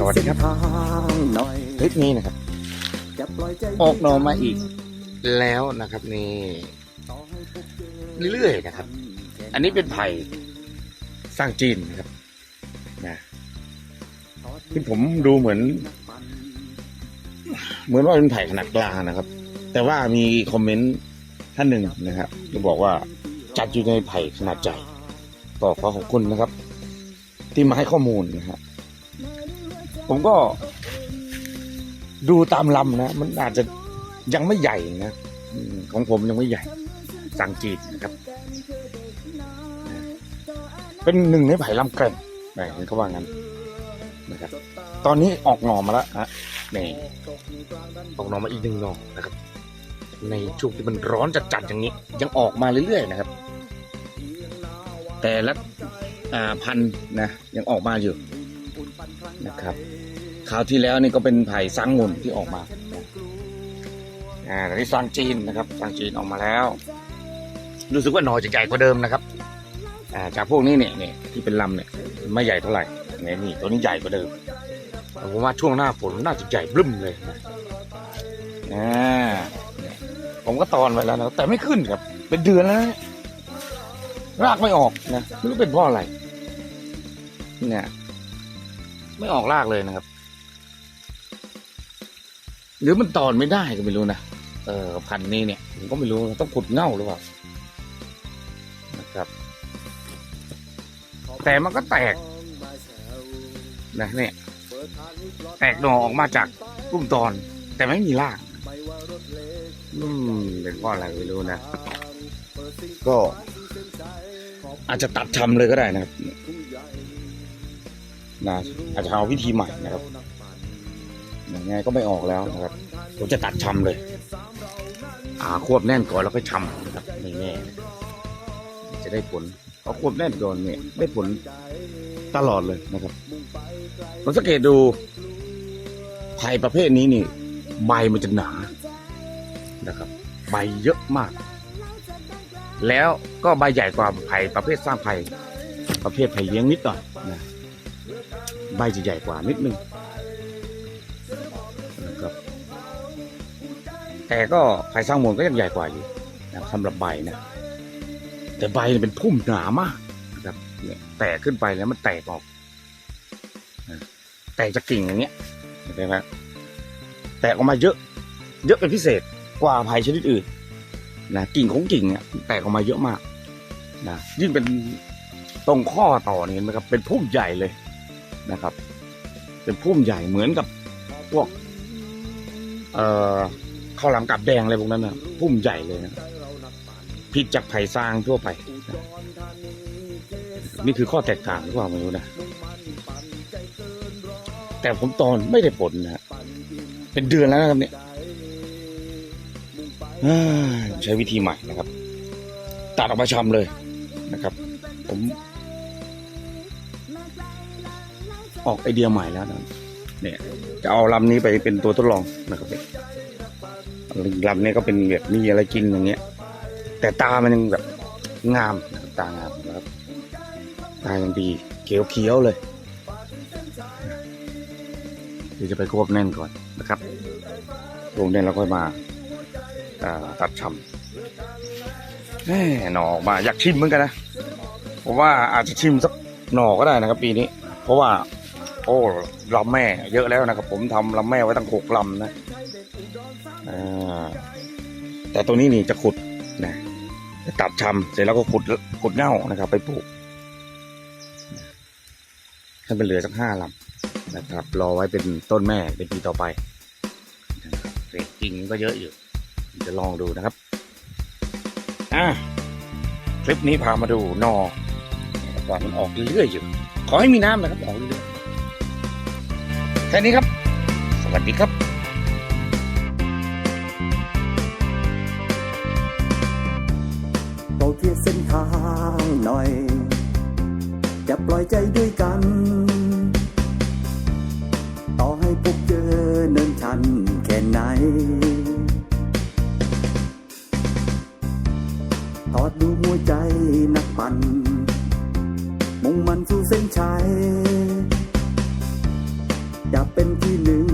สวัสดีครับคลิปนี้นะครับ ออกหนอมาอีกแล้วนะครับนี่เรื่อยๆนะครับ อันนี้เป็นไผ่สร้างจีนนะครับนะที่ผมดูเหมือน เหมือนว่าเป็นไผ่ขนาดกลางนะครับ แต่ว่ามีคอมเมนต์ท่านหนึ่งนะครับก็บอกว่าจัดอยู่ในไผ่ขนาดใหญ่ก็ขอขอบคุณนะครับ ที่มาให้ข้อมูลนะครับ ผมก็ดูตามลำนะ มันอาจจะยังไม่ใหญ่นะของผมยังไม่ใหญ่ สังจีดนะครับ เป็นหนึ่งในไผ่ลำแกร่งนะเห็นเขาว่างั้นนะครับ ตอนนี้ออกหน่อมาแล้วฮะนี่ออกหน่อมาอีกหนึ่งหน่อนะครับ ในช่วงที่มันร้อนจัดๆอย่างนี้ ยังออกมาเรื่อยๆนะครับ แต่ละพันธุ์นะยังออกมาอยู่นะครับ คราวที่แล้วนี่ก็เป็นไผ่ซังงุนที่ออกมาอ่าแต่นี่ซังจีนนะครับซังจีนออกมาแล้ว รู้สึกว่าหน่อจะใหญ่กว่าเดิมนะครับอ่าจากพวกนี้เนี่ยเนี่ยที่เป็นลำเนี่ยไม่ใหญ่เท่าไหร่เนี่ยนี่ตัวนี้ใหญ่กว่าเดิมผมว่าช่วงหน้าฝนน่าจะใหญ่บึ้มเลยนะอ่าผมก็ตอนไว้แล้วนะแต่ไม่ขึ้นครับ เป็นเดือนแล้วรากไม่ออกนะไม่รู้เป็นเพราะอะไร เนี่ย ไม่ออกรากเลยนะครับ หรือมันตอนไม่ได้ก็ไม่รู้นะเออพันนี้เนี่ยผมก็ไม่รู้ต้องขุดเง่าหรือเปล่านะครับ แต่มันก็แตกนะเนี่ยแตกหน่อออกมาจากรุ่มตอน แต่ไม่มีรากอืมเป็นเพราะอะไรไม่รู้นะก็อาจจะตัดทำเลยก็ได้นะครับนะอาจจะเอาวิธีใหม่นะครับ ยังไงก็ไม่ออกแล้วนะครับผมจะตัดชำเลย อ่าควบแน่นก่อนแล้วก็ชำนะครับไม่แน่จะได้ผลเพราะควบแน่นก่อนเนี่ยได้ผลตลอดเลยนะครับผมสังเกตดูไผ่ประเภทนี้นี่ ใบมันจะหนานะครับ ใบเยอะมาก แล้วก็ใบใหญ่กว่าไผ่ประเภทสร้างไผ่ประเภทไผ่เลี้ยงนิดหน่อยนะใบจะใหญ่กว่านิดนึง แต่ก็ไผ่สร้างมูลก็ยังใหญ่กว่าอยู่นะสำหรับใบนะ แต่ใบเนี่ยเป็นพุ่มหนามากนะครับเนี่ยแตกขึ้นไปแล้วมันแตกออกแตกจากกิ่งอย่างเงี้ยเห็นไหมแตกออกมาเยอะ เยอะเป็นพิเศษกว่าไผ่ชนิดอื่นนะกิ่งของกิ่งเนี่ยแตกออกมาเยอะมากนะยิ่งเป็นตรงข้อต่อนี่เห็นไหมครับ เป็นพุ่มใหญ่เลยนะครับ เป็นพุ่มใหญ่เหมือนกับพวก เอ่อ ข้าวหลามกับแดงอะไรพวกนั้นนะพุ่มใหญ่เลยนะผิดจากไผ่ซางทั่วไปนะนี่คือข้อแตกต่างหรือเปล่าไม่รู้นะ แต่ผมตอนไม่ได้ผลนะเป็นเดือนแล้วนะครับเนี่ยใช้วิธีใหม่นะครับ ตัดออกมาชำเลยนะครับ ผม ออกไอเดียใหม่แล้วนะเนี่ย จะเอาลำนี้ไปเป็นตัวทดลองนะครับ เนี่ยลำนี้ก็เป็นแบบมีอะไรกินอย่างเงี้ย แต่ตามันยังแบบงามตางามนะครับตายังดีเขียวเขียวเลยเดี๋ยวจะไปควบแน่นก่อนนะครับรวมแน่นแล้วค่อยมาตัดชำแหม่หน่อออกมาอยากชิมเหมือนกันนะผมว่าอาจจะชิมสักหน่อก็ได้นะครับ ปีนี้ เพราะว่า โอ้ลำแม่ เยอะแล้วนะครับ ผมทำลำแม่ไว้ตั้งหกลำนะอ่าแต่ตัวนี้นี่จะขุดนะจะตัดชำเสร็จแล้วก็ขุดขุดเง่านะครับ ไปปลูกให้เป็นเหลือสักห้าลำนะครับ รอไว้เป็นต้นแม่เป็นปีต่อไปนะครับเศษกิ่งก็เยอะอยู่ จะลองดูนะครับอะคลิปนี้พามาดูนอนะครับว่ามันออกเรื่อยๆอยู่ ขอให้มีน้ำนะครับออกเรื่อยๆ แค่นี้ครับ สวัสดีครับโปรดเคลียเส้นทางหน่อย จะปล่อยใจด้วยกัน ต่อให้พบเจอเนินชันแค่ไหนทอดดูหัวใจนักปั่นมุ่งมันสู่เส้นชัย อยากเป็นที่หนึ่ง